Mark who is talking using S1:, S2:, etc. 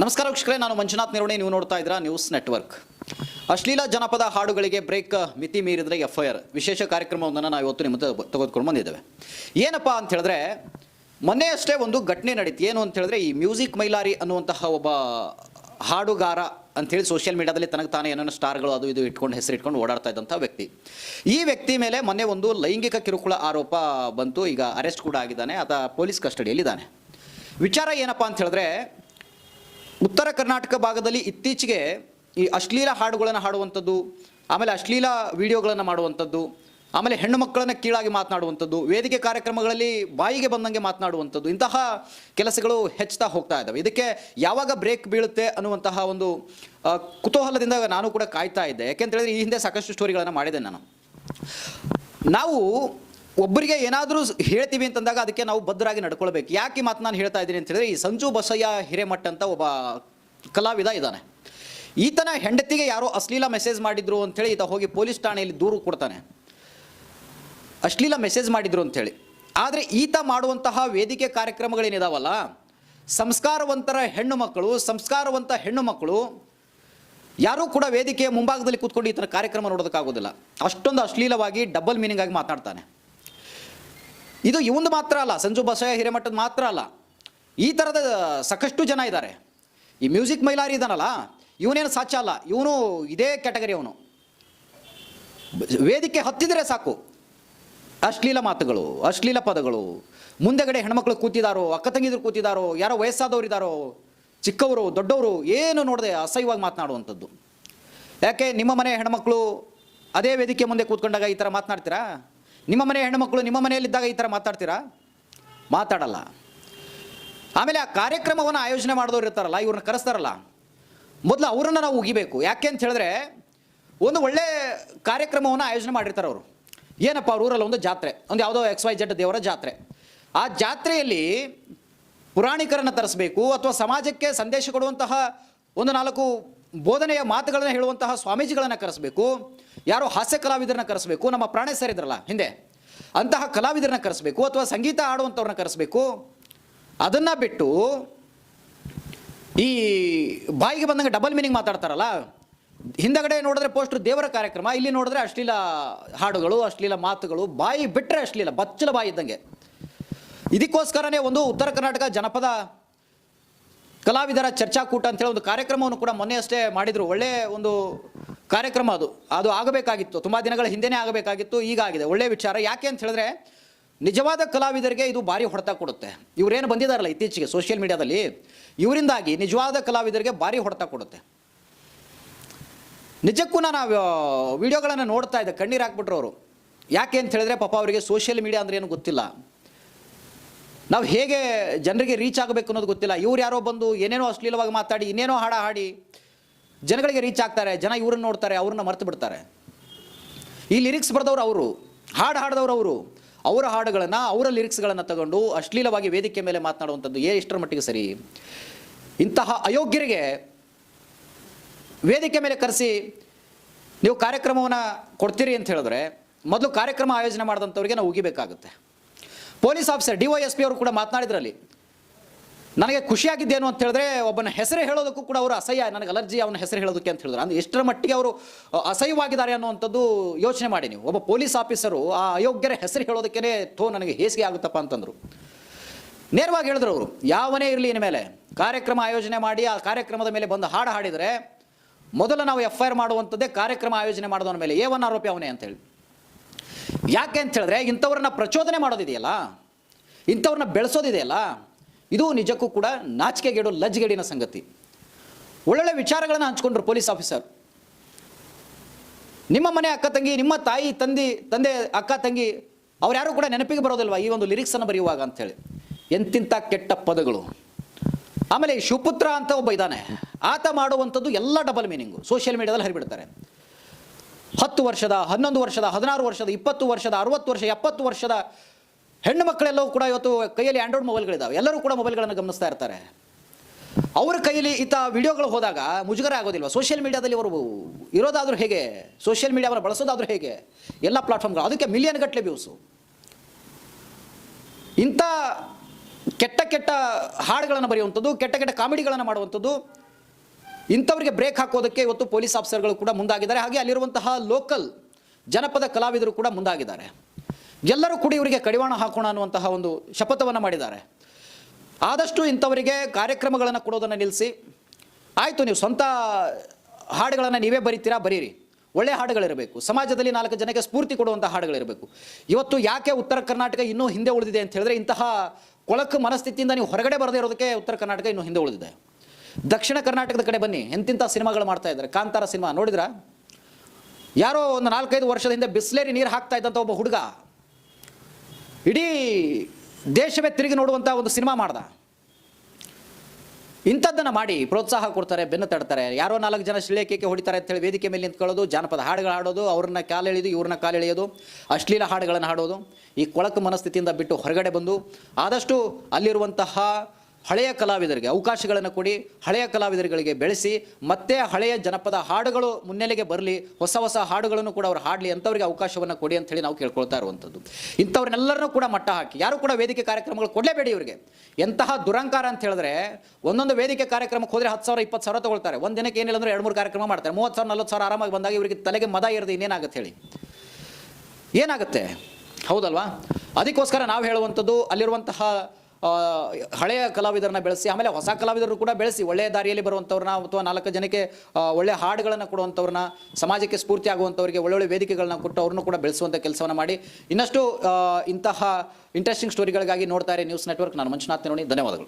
S1: ನಮಸ್ಕಾರ ವೀಕ್ಷಕರೇ, ನಾನು ಮಂಜುನಾಥ್ ನಿರ್ವಹಣೆ ನೀವು ನೋಡ್ತಾ ಇದ್ದೀರಾ ನ್ಯೂಸ್ ನೆಟ್ವರ್ಕ್. ಅಶ್ಲೀಲ ಜನಪದ ಹಾಡುಗಳಿಗೆ ಬ್ರೇಕ್ ಮಿತಿ ಮೀರಿದ್ರೆ ಎಫ್ ಐ ಆರ್ ವಿಶೇಷ ಕಾರ್ಯಕ್ರಮವೊಂದನ್ನು ನಾವು ಇವತ್ತು ನಿಮ್ಮ ತೆಗೆದುಕೊಂಡು ಬಂದಿದ್ದೇವೆ. ಏನಪ್ಪ ಅಂತ ಹೇಳಿದ್ರೆ, ಮೊನ್ನೆ ಅಷ್ಟೇ ಒಂದು ಘಟನೆ ನಡೀತು. ಏನು ಅಂತ ಹೇಳಿದ್ರೆ, ಈ ಮ್ಯೂಸಿಕ್ ಮೈಲಾರಿ ಅನ್ನುವಂತಹ ಒಬ್ಬ ಹಾಡುಗಾರ ಅಂತೇಳಿ ಸೋಷಿಯಲ್ ಮೀಡಿಯಾದಲ್ಲಿ ತನಗೆ ತಾನೇ ಏನೇನು ಸ್ಟಾರ್ಗಳು ಅದು ಇದು ಇಟ್ಕೊಂಡು ಹೆಸರು ಇಟ್ಕೊಂಡು ಓಡಾಡ್ತಾ ಇದ್ದಂಥ ವ್ಯಕ್ತಿ. ಈ ವ್ಯಕ್ತಿ ಮೇಲೆ ಮೊನ್ನೆ ಒಂದು ಲೈಂಗಿಕ ಕಿರುಕುಳ ಆರೋಪ ಬಂತು. ಈಗ ಅರೆಸ್ಟ್ ಕೂಡ ಆಗಿದ್ದಾನೆ. ಆತ ಪೊಲೀಸ್ ಕಸ್ಟಡಿಯಲ್ಲಿದ್ದಾನೆ. ವಿಚಾರ ಏನಪ್ಪ ಅಂತ ಹೇಳಿದ್ರೆ ಉತ್ತರ ಕರ್ನಾಟಕ ಭಾಗದಲ್ಲಿ ಇತ್ತೀಚೆಗೆ ಈ ಅಶ್ಲೀಲ ಹಾಡುಗಳನ್ನು ಹಾಡುವಂಥದ್ದು, ಆಮೇಲೆ ಅಶ್ಲೀಲ ವಿಡಿಯೋಗಳನ್ನು ಮಾಡುವಂಥದ್ದು, ಆಮೇಲೆ ಹೆಣ್ಣು ಮಕ್ಕಳನ್ನು ಕೀಳಾಗಿ ಮಾತನಾಡುವಂಥದ್ದು, ವೇದಿಕೆ ಕಾರ್ಯಕ್ರಮಗಳಲ್ಲಿ ಬಾಯಿಗೆ ಬಂದಂಗೆ ಮಾತನಾಡುವಂಥದ್ದು, ಇಂತಹ ಕೆಲಸಗಳು ಹೆಚ್ಚುತ್ತಾ ಹೋಗ್ತಾ ಇದ್ದಾವೆ ಇದಕ್ಕೆ ಯಾವಾಗ ಬ್ರೇಕ್ ಬೀಳುತ್ತೆ ಅನ್ನುವಂತಹ ಒಂದು ಕುತೂಹಲದಿಂದ ನಾನು ಕೂಡ ಕಾಯ್ತಾ ಇದ್ದೆ. ಯಾಕೆಂತ ಹೇಳಿದ್ರೆ ಈ ಹಿಂದೆ ಸಾಕಷ್ಟು ಸ್ಟೋರಿಗಳನ್ನು ಮಾಡಿದೆ ನಾನು. ನಾವು ಒಬ್ಬರಿಗೆ ಏನಾದರೂ ಹೇಳ್ತೀವಿ ಅಂತಂದಾಗ ಅದಕ್ಕೆ ನಾವು ಭದ್ರಾಗಿ ನಡ್ಕೊಳ್ಬೇಕು. ಯಾಕೆ ಮಾತು ನಾನು ಹೇಳ್ತಾ ಇದ್ದೀನಿ ಅಂತ ಹೇಳಿದ್ರೆ ಈ ಸಂಜು ಬಸಯ್ಯ ಹಿರೇಮಠ ಅಂತ ಒಬ್ಬ ಕಲಾವಿದ ಇದ್ದಾನೆ. ಈತನ ಹೆಂಡತಿಗೆ ಯಾರೋ ಅಶ್ಲೀಲ ಮೆಸೇಜ್ ಮಾಡಿದ್ರು ಅಂತೇಳಿ ಈತ ಹೋಗಿ ಪೊಲೀಸ್ ಠಾಣೆಯಲ್ಲಿ ದೂರು ಕೊಡ್ತಾನೆ. ಅಶ್ಲೀಲ ಮೆಸೇಜ್ ಮಾಡಿದ್ರು ಅಂತೇಳಿ ಆದರೆ ಈತ ಮಾಡುವಂತಹ ವೇದಿಕೆ ಕಾರ್ಯಕ್ರಮಗಳೇನಿದಾವಲ್ಲ? ಸಂಸ್ಕಾರವಂತರ ಹೆಣ್ಣು ಮಕ್ಕಳು, ಸಂಸ್ಕಾರವಂತ ಹೆಣ್ಣು ಮಕ್ಕಳು, ಯಾರೂ ಕೂಡ ವೇದಿಕೆಯ ಮುಂಭಾಗದಲ್ಲಿ ಕೂತ್ಕೊಂಡು ಈತನ ಕಾರ್ಯಕ್ರಮ ನೋಡೋದಕ್ಕಾಗೋದಿಲ್ಲ. ಅಷ್ಟೊಂದು ಅಶ್ಲೀಲವಾಗಿ ಡಬಲ್ ಮೀನಿಂಗ್ ಆಗಿ ಇದು ಇವಂದು ಮಾತ್ರ ಅಲ್ಲ, ಸಂಜು ಬಸಯ್ಯ ಹಿರೇಮಠದ ಮಾತ್ರ ಅಲ್ಲ. ಈ ಥರದ ಸಾಕಷ್ಟು ಜನ ಇದ್ದಾರೆ. ಈ ಮ್ಯೂಸಿಕ್ ಮೈಲಾರಿ ಇದ್ದಾನಲ್ಲ ಇವನೇನು ಸಾಚ ಅಲ್ಲ. ಇವನು ಇದೇ ಕ್ಯಾಟಗರಿ ಅವನು. ವೇದಿಕೆ ಹತ್ತಿದರೆ ಸಾಕು. ಅಶ್ಲೀಲ ಮಾತುಗಳು, ಅಶ್ಲೀಲ ಪದಗಳು. ಮುಂದೆಗಡೆ ಹೆಣ್ಮಕ್ಳು ಕೂತಿದಾರೋ, ಅಕ್ಕ ತಂಗಿದ್ರು ಕೂತಿದಾರೋ, ಯಾರೋ ವಯಸ್ಸಾದವ್ರು ಇದ್ದಾರೋ, ಚಿಕ್ಕವರು, ದೊಡ್ಡವರು, ಏನು ನೋಡದೆ ಅಸಹ್ಯವಾಗಿ ಮಾತನಾಡುವಂಥದ್ದು. ಯಾಕೆ, ನಿಮ್ಮ ಮನೆ ಹೆಣ್ಮಕ್ಳು ಅದೇ ವೇದಿಕೆ ಮುಂದೆ ಕೂತ್ಕೊಂಡಾಗ ಈ ಥರ ಮಾತನಾಡ್ತೀರಾ? ನಿಮ್ಮ ಮನೆ ಹೆಣ್ಣುಮಕ್ಕಳು ನಿಮ್ಮ ಮನೆಯಲ್ಲಿದ್ದಾಗ ಈ ಥರ ಮಾತಾಡ್ತೀರಾ? ಮಾತಾಡಲ್ಲ. ಆಮೇಲೆ ಆ ಕಾರ್ಯಕ್ರಮವನ್ನು ಆಯೋಜನೆ ಮಾಡಿದವ್ರು ಇರ್ತಾರಲ್ಲ, ಇವ್ರನ್ನ ಕರೆಸ್ತಾರಲ್ಲ. ಮೊದಲು ಅವರನ್ನು ನಾವು ಉಗಿಬೇಕು. ಯಾಕೆ ಅಂತ ಹೇಳಿದ್ರೆ, ಒಂದು ಒಳ್ಳೆ ಕಾರ್ಯಕ್ರಮವನ್ನು ಆಯೋಜನೆ ಮಾಡಿರ್ತಾರೆ ಅವರು. ಏನಪ್ಪ, ಅವ್ರ ಊರಲ್ಲಿ ಒಂದು ಜಾತ್ರೆ. ಒಂದು ಯಾವುದೋ ಎಕ್ಸ್ ವೈ ಜೆಡ್ ದೇವರ ಜಾತ್ರೆ. ಆ ಜಾತ್ರೆಯಲ್ಲಿ ಪುರಾಣಿಕರನ್ನು ತರಿಸ್ಬೇಕು ಅಥವಾ ಸಮಾಜಕ್ಕೆ ಸಂದೇಶ ಕೊಡುವಂತಹ ಒಂದು ನಾಲ್ಕು ಬೋಧನೆಯ ಮಾತುಗಳನ್ನು ಹೇಳುವಂತಹ ಸ್ವಾಮೀಜಿಗಳನ್ನು ಕರೆಸಬೇಕು. ಯಾರೋ ಹಾಸ್ಯ ಕಲಾವಿದರನ್ನ ಕರೆಸಬೇಕು. ನಮ್ಮ ಪ್ರಾಣೇಶ್ವರ ಇದ್ರಲ್ಲ, ಹಿಂದೆ. ಅಂತಹ ಕಲಾವಿದರನ್ನ ಕರೆಸಬೇಕು ಅಥವಾ ಸಂಗೀತ ಆಡುವಂಥವ್ರನ್ನ ಕರೆಸಬೇಕು. ಅದನ್ನು ಬಿಟ್ಟು ಈ ಬಾಯಿಗೆ ಬಂದಂಗೆ ಡಬಲ್ ಮೀನಿಂಗ್ ಮಾತಾಡ್ತಾರಲ್ಲ, ಹಿಂದಗಡೆ ನೋಡಿದ್ರೆ ಪೋಸ್ಟರ್ ದೇವರ ಕಾರ್ಯಕ್ರಮ, ಇಲ್ಲಿ ನೋಡಿದ್ರೆ ಅಶ್ಲೀಲ ಹಾಡುಗಳು, ಅಶ್ಲೀಲ ಮಾತುಗಳು, ಬಾಯಿ ಬಿಟ್ಟರೆ ಅಶ್ಲೀಲ, ಬಚ್ಚಲ ಬಾಯಿ ಇದ್ದಂಗೆ. ಇದಕ್ಕೋಸ್ಕರನೇ ಒಂದು ಉತ್ತರ ಕರ್ನಾಟಕ ಜನಪದ ಕಲಾವಿದರ ಚರ್ಚಾಕೂಟ ಅಂತೇಳಿ ಒಂದು ಕಾರ್ಯಕ್ರಮವನ್ನು ಕೂಡ ಮೊನ್ನೆ ಅಷ್ಟೇ ಮಾಡಿದರು. ಒಳ್ಳೆಯ ಒಂದು ಕಾರ್ಯಕ್ರಮ ಅದು. ಅದು ಆಗಬೇಕಾಗಿತ್ತು. ತುಂಬ ದಿನಗಳ ಹಿಂದೆನೇ ಆಗಬೇಕಾಗಿತ್ತು. ಈಗ ಆಗಿದೆ. ಒಳ್ಳೆಯ ವಿಚಾರ. ಯಾಕೆ ಅಂತ ಹೇಳಿದ್ರೆ, ನಿಜವಾದ ಕಲಾವಿದರಿಗೆ ಇದು ಭಾರಿ ಹೊಡೆತ ಕೊಡುತ್ತೆ. ಇವರೇನು ಬಂದಿದಾರಲ್ಲ ಇತ್ತೀಚೆಗೆ ಸೋಷಿಯಲ್ ಮೀಡಿಯಾದಲ್ಲಿ? ಇವರಿಂದಾಗಿ ನಿಜವಾದ ಕಲಾವಿದರಿಗೆ ಭಾರಿ ಹೊಡೆತ ಕೊಡುತ್ತೆ. ನಿಜಕ್ಕೂ ನಾನು ವಿಡಿಯೋಗಳನ್ನು ನೋಡ್ತಾ ಇದ್ದೆ. ಕಣ್ಣೀರು ಹಾಕ್ಬಿಟ್ರು ಅವರು. ಯಾಕೆ ಅಂತ ಹೇಳಿದ್ರೆ ಪಾಪ ಅವರಿಗೆ ಸೋಷಿಯಲ್ ಮೀಡಿಯಾ ಅಂದ್ರೆ ಏನು ಗೊತ್ತಿಲ್ಲ. ನಾವು ಹೇಗೆ ಜನರಿಗೆ ರೀಚ್ ಆಗಬೇಕು ಅನ್ನೋದು ಗೊತ್ತಿಲ್ಲ. ಇವ್ರು ಯಾರೋ ಬಂದು ಏನೇನೋ ಅಶ್ಲೀಲವಾಗಿ ಮಾತಾಡಿ, ಇನ್ನೇನೋ ಹಾಡ ಹಾಡಿ ಜನಗಳಿಗೆ ರೀಚ್ ಆಗ್ತಾರೆ, ಜನ ಇವ್ರನ್ನ ನೋಡ್ತಾರೆ, ಅವ್ರನ್ನ ಮರ್ತು ಬಿಡ್ತಾರೆ. ಈ ಲಿರಿಕ್ಸ್ ಬರೆದವ್ರು ಅವರು, ಹಾಡು ಹಾಡಿದವ್ರು ಅವರು. ಅವರ ಹಾಡುಗಳನ್ನು, ಅವರ ಲಿರಿಕ್ಸ್ಗಳನ್ನು ತಗೊಂಡು ಅಶ್ಲೀಲವಾಗಿ ವೇದಿಕೆ ಮೇಲೆ ಮಾತನಾಡುವಂಥದ್ದು ಏ ಎಷ್ಟರ ಮಟ್ಟಿಗೆ ಸರಿ? ಇಂತಹ ಅಯೋಗ್ಯರಿಗೆ ವೇದಿಕೆ ಮೇಲೆ ಕರೆಸಿ ನೀವು ಕಾರ್ಯಕ್ರಮವನ್ನು ಕೊಡ್ತೀರಿ ಅಂತ ಹೇಳಿದ್ರೆ, ಮೊದಲು ಕಾರ್ಯಕ್ರಮ ಆಯೋಜನೆ ಮಾಡಿದಂಥವ್ರಿಗೆ ನಾವು ಉಗಿಬೇಕಾಗುತ್ತೆ. Police officer D Y S P ಅವರು ಕೂಡ ಮಾತನಾಡಿದ್ರಲ್ಲಿ, ನನಗೆ ಖುಷಿಯಾಗಿದ್ದೇನು ಅಂತ ಹೇಳಿದ್ರೆ ಒಬ್ಬನ ಹೆಸರು ಹೇಳೋದಕ್ಕೂ ಕೂಡ ಅವರು ಅಸಹ್ಯ, ನನಗೆ ಅಲರ್ಜಿ ಅವನ ಹೆಸರು ಹೇಳೋದಕ್ಕೆ ಅಂತ ಹೇಳಿದ್ರು. ಅಂದ್ರೆ ಎಷ್ಟರ ಮಟ್ಟಿಗೆ ಅವರು ಅಸಹ್ಯವಾಗಿದ್ದಾರೆ ಅನ್ನುವಂಥದ್ದು ಯೋಚನೆ ಮಾಡಿ ನೀವು. ಒಬ್ಬ ಪೊಲೀಸ್ ಆಫೀಸರು ಆ ಅಯೋಗ್ಯರ ಹೆಸರು ಹೇಳೋದಕ್ಕೇ ಥೋ ನನಗೆ ಹೇಸಿಗೆ ಆಗುತ್ತಪ್ಪ ಅಂತಂದರು. ನೇರವಾಗಿ ಹೇಳಿದ್ರು ಅವರು, ಯಾವನೇ ಇರಲಿ ಇನ್ಮೇಲೆ ಕಾರ್ಯಕ್ರಮ ಆಯೋಜನೆ ಮಾಡಿ, ಆ ಕಾರ್ಯಕ್ರಮದ ಮೇಲೆ ಬಂದು ಹಾಡು ಹಾಡಿದರೆ ಮೊದಲು ನಾವು ಎಫ್ ಐ ಆರ್ ಮಾಡುವಂಥದ್ದೇ ಕಾರ್ಯಕ್ರಮ ಆಯೋಜನೆ ಮಾಡಿದವನ ಮೇಲೆ, ಏ ಒನ್ ಆರೋಪಿ ಅವನೇ ಅಂತೇಳಿ ಯಾಕೆ ಅಂತ ಹೇಳಿದ್ರೆ ಇಂಥವ್ರನ್ನ ಪ್ರಚೋದನೆ ಮಾಡೋದಿದೆಯಲ್ಲ? ಇಂಥವ್ರನ್ನ ಬೆಳೆಸೋದಿದೆಯಲ್ಲ? ಇದು ನಿಜಕ್ಕೂ ಕೂಡ ನಾಚಿಕೆಗೇಡು, ಲಜ್ಜೆಗೇಡಿನ ಸಂಗತಿ. ಒಳ್ಳೊಳ್ಳೆ ವಿಚಾರಗಳನ್ನು ಹಂಚ್ಕೊಂಡ್ರು ಪೊಲೀಸ್ ಆಫೀಸರ್. ನಿಮ್ಮ ಮನೆ ಅಕ್ಕ ತಂಗಿ, ನಿಮ್ಮ ತಾಯಿ, ತಂದಿ, ತಂದೆ, ಅಕ್ಕ, ತಂಗಿ, ಅವ್ರು ಯಾರು ಕೂಡ ನೆನಪಿಗೆ ಬರೋದಿಲ್ವಾ ಈ ಒಂದು ಲಿರಿಕ್ಸನ್ನು ಬರೆಯುವಾಗ ಅಂಥೇಳಿ? ಎಂತಿಂಥ ಕೆಟ್ಟ ಪದಗಳು. ಆಮೇಲೆ ಶಿವಪುತ್ರ ಅಂತ ಒಬ್ಬ ಇದ್ದಾನೆ. ಆತ ಮಾಡುವಂಥದ್ದು ಎಲ್ಲ ಡಬಲ್ ಮೀನಿಂಗು ಸೋಷಿಯಲ್ ಮೀಡಿಯಾದಲ್ಲಿ ಹರಿಬಿಡ್ತಾರೆ. ಹತ್ತು ವರ್ಷದ, ಹನ್ನೊಂದು ವರ್ಷದ, ಹದಿನಾರು ವರ್ಷದ, ಇಪ್ಪತ್ತು ವರ್ಷದ, ಅರವತ್ತು ವರ್ಷ, ಎಪ್ಪತ್ತು ವರ್ಷದ ಹೆಣ್ಣು ಮಕ್ಕಳೆಲ್ಲವೂ ಕೂಡ ಇವತ್ತು ಕೈಯಲ್ಲಿ ಆಂಡ್ರಾಯ್ಡ್ ಮೊಬೈಲ್ಗಳಿದ್ದಾವೆ ಎಲ್ಲರೂ ಕೂಡ ಮೊಬೈಲ್ಗಳನ್ನು ಗಮನಿಸ್ತಾ ಇರ್ತಾರೆ. ಅವರ ಕೈಯಲ್ಲಿ ಈತ ವಿಡಿಯೋಗಳು ಹೋದಾಗ ಮುಜುಗರ ಆಗೋದಿಲ್ವ? ಸೋಷಿಯಲ್ ಮೀಡಿಯಾದಲ್ಲಿ ಅವರು ಇರೋದಾದರೂ ಹೇಗೆ? ಸೋಷಿಯಲ್ ಮೀಡಿಯಾವನ್ನು ಬಳಸೋದಾದರೂ ಹೇಗೆ? ಎಲ್ಲ ಪ್ಲಾಟ್ಫಾರ್ಮ್ಗಳು ಅದಕ್ಕೆ ಮಿಲಿಯನ್ ಗಟ್ಟಲೆ ವ್ಯೂಸು ಇಂಥ ಕೆಟ್ಟ ಕೆಟ್ಟ ಹಾಡುಗಳನ್ನು ಬರೆಯುವಂಥದ್ದು, ಕೆಟ್ಟ ಕೆಟ್ಟ ಕಾಮಿಡಿಗಳನ್ನು ಮಾಡುವಂಥದ್ದು ಇಂಥವರಿಗೆ ಬ್ರೇಕ್ ಹಾಕೋದಕ್ಕೆ ಇವತ್ತು ಪೊಲೀಸ್ ಆಫೀಸರ್ಗಳು ಕೂಡ ಮುಂದಾಗಿದ್ದಾರೆ. ಹಾಗೆ ಅಲ್ಲಿರುವಂತಹ ಲೋಕಲ್ ಜನಪದ ಕಲಾವಿದರು ಕೂಡ ಮುಂದಾಗಿದ್ದಾರೆ. ಎಲ್ಲರೂ ಕೂಡ ಇವರಿಗೆ ಕಡಿವಾಣ ಹಾಕೋಣ ಅನ್ನುವಂತಹ ಒಂದು ಶಪಥವನ್ನು ಮಾಡಿದ್ದಾರೆ. ಆದಷ್ಟು ಇಂಥವರಿಗೆ ಕಾರ್ಯಕ್ರಮಗಳನ್ನು ಕೊಡೋದನ್ನು ನಿಲ್ಲಿಸಿ ಆಯಿತು, ನೀವು ಸ್ವಂತ ಹಾಡುಗಳನ್ನು ನೀವೇ ಬರೀತೀರಾ? ಬರೀರಿ. ಒಳ್ಳೆ ಹಾಡುಗಳಿರಬೇಕು. ಸಮಾಜದಲ್ಲಿ ನಾಲ್ಕು ಜನಕ್ಕೆ ಸ್ಫೂರ್ತಿ ಕೊಡುವಂಥ ಹಾಡುಗಳಿರಬೇಕು. ಇವತ್ತು ಯಾಕೆ ಉತ್ತರ ಕರ್ನಾಟಕ ಇನ್ನೂ ಹಿಂದೆ ಉಳಿದಿದೆ ಅಂತ ಹೇಳಿದ್ರೆ ಇಂತಹ ಕೊಳಕು ಮನಸ್ಥಿತಿಯಿಂದ ನೀವು ಹೊರಗಡೆ ಬರದೇ ಇರೋದಕ್ಕೆ ಉತ್ತರ ಕರ್ನಾಟಕ ಇನ್ನೂ ಹಿಂದೆ ಉಳಿದಿದೆ. ದಕ್ಷಿಣ ಕರ್ನಾಟಕದ ಕಡೆ ಬನ್ನಿ. ಎಂತಿಂಥ ಸಿನಿಮಾಗಳು ಮಾಡ್ತಾ ಇದ್ದಾರೆ. ಕಾಂತಾರ ಸಿನಿಮಾ, ನೋಡಿದ್ರ? ಯಾರೋ ಒಂದು ನಾಲ್ಕೈದು ವರ್ಷದ ಹಿಂದೆ ಬಿಸ್ಲೇರಿ ನೀರು ಹಾಕ್ತಾ ಇದ್ದಂಥ ಒಬ್ಬ ಹುಡುಗ. ಇಡೀ ದೇಶವೇ ತಿರುಗಿ ನೋಡುವಂಥ ಒಂದು ಸಿನಿಮಾ ಮಾಡ್ದ. ಇಂಥದ್ದನ್ನು ಮಾಡಿ ಪ್ರೋತ್ಸಾಹ ಕೊಡ್ತಾರೆ, ಬೆನ್ನು ತಡ್ತಾರೆ. ಯಾರೋ ನಾಲ್ಕು ಜನ ಶ್ಲೇಖಕ್ಕೆ ಹೊಡಿತಾರೆ ಅಂತೇಳಿ ವೇದಿಕೆ ಮೇಲೆ ನಿಂತ್ಕೊಳ್ಳೋದು, ಜಾನಪದ ಹಾಡುಗಳು ಹಾಡೋದು, ಅವ್ರನ್ನ ಕಾಲೆಳೆಯೋದು ಇವ್ರನ್ನ ಕಾಲೆಳೆಯೋದು, ಅಶ್ಲೀಲ ಹಾಡುಗಳನ್ನು ಹಾಡೋದು. ಈ ಕೊಳಕು ಮನಸ್ಥಿತಿಯಿಂದ ಬಿಟ್ಟು ಹೊರಗಡೆ ಬಂದು ಆದಷ್ಟು ಅಲ್ಲಿರುವಂತಹ ಹಳೆಯ ಕಲಾವಿದರಿಗೆ ಅವಕಾಶಗಳನ್ನು ಕೊಡಿ, ಹಳೆಯ ಕಲಾವಿದರುಗಳಿಗೆ ಬೆಳೆಸಿ, ಮತ್ತೆ ಹಳೆಯ ಜನಪದ ಹಾಡುಗಳು ಮುನ್ನೆಲೆಗೆ ಬರಲಿ, ಹೊಸ ಹೊಸ ಹಾಡುಗಳನ್ನು ಕೂಡ ಅವ್ರು ಹಾಡಲಿ ಅಂಥವ್ರಿಗೆ ಅವಕಾಶವನ್ನು ಕೊಡಿ ಅಂತ ಹೇಳಿ ನಾವು ಕೇಳ್ಕೊಳ್ತಾ ಇರುವಂಥದ್ದು. ಇಂಥವ್ರನ್ನೆಲ್ಲರನ್ನೂ ಕೂಡ ಮಟ್ಟ ಹಾಕಿ, ಯಾರು ಕೂಡ ವೇದಿಕೆ ಕಾರ್ಯಕ್ರಮಗಳು ಕೊಡಲೇಬೇಡಿ ಇವರಿಗೆ. ಎಂತಹ ದುರಂಕಾರ ಅಂತ ಹೇಳಿದ್ರೆ ಒಂದೊಂದು ವೇದಿಕೆ ಕಾರ್ಯಕ್ರಮಕ್ಕೆ ಹೋದರೆ ಹತ್ತು ಸಾವಿರ, ಇಪ್ಪತ್ತು ಸಾವಿರ ತಗೊಳ್ತಾರೆ. ಒಂದು ದಿನಕ್ಕೆ ಏನಿಲ್ಲ ಅಂದ್ರೆ ಎರಡು, ಮೂರು ಕಾರ್ಯಕ್ರಮ ಮಾಡ್ತಾರೆ. ಮೂವತ್ತು ಸಾವಿರ, ನಲ್ವತ್ತು ಸಾವಿರ ಆರಾಮಾಗಿ ಬಂದಾಗ ಇವರಿಗೆ ತಲೆಗೆ ಮದ ಇರದೆ ಇನ್ನೇನಾಗುತ್ತೆ ಹೇಳಿ? ಏನಾಗುತ್ತೆ? ಹೌದಲ್ವಾ? ಅದಕ್ಕೋಸ್ಕರ ನಾವು ಹೇಳುವಂಥದ್ದು, ಅಲ್ಲಿರುವಂತಹ ಹಳೆಯ ಕಲಾವಿದರನ್ನ ಬೆಳೆಸಿ, ಆಮೇಲೆ ಹೊಸ ಕಲಾವಿದರು ಕೂಡ ಬೆಳೆಸಿ, ಒಳ್ಳೆಯ ದಾರಿಯಲ್ಲಿ ಬರುವಂಥವ್ರನ್ನ ಅಥವಾ ನಾಲ್ಕು ಜನಕ್ಕೆ ಒಳ್ಳೆಯ ಹಾಡುಗಳನ್ನು ಕೊಡುವಂಥವ್ರನ್ನ ಸಮಾಜಕ್ಕೆ ಸ್ಫೂರ್ತಿ ಆಗುವಂಥವ್ರಿಗೆ ಒಳ್ಳೊಳ್ಳೆ ವೇದಿಕೆಗಳನ್ನ ಕೊಟ್ಟು ಅವ್ರನ್ನೂ ಕೂಡ ಬೆಳೆಸುವಂಥ ಕೆಲಸವನ್ನು ಮಾಡಿ. ಇನ್ನಷ್ಟು ಇಂತಹ ಇಂಟ್ರೆಸ್ಟಿಂಗ್ ಸ್ಟೋರಿಗಳಿಗಾಗಿ ನೋಡ್ತಾರೆ ನ್ಯೂಸ್ ನೆಟ್ವರ್ಕ್ ನಾನು ಮಂಜುನಾಥ್ ನೋಡಿ ಧನ್ಯವಾದಗಳು.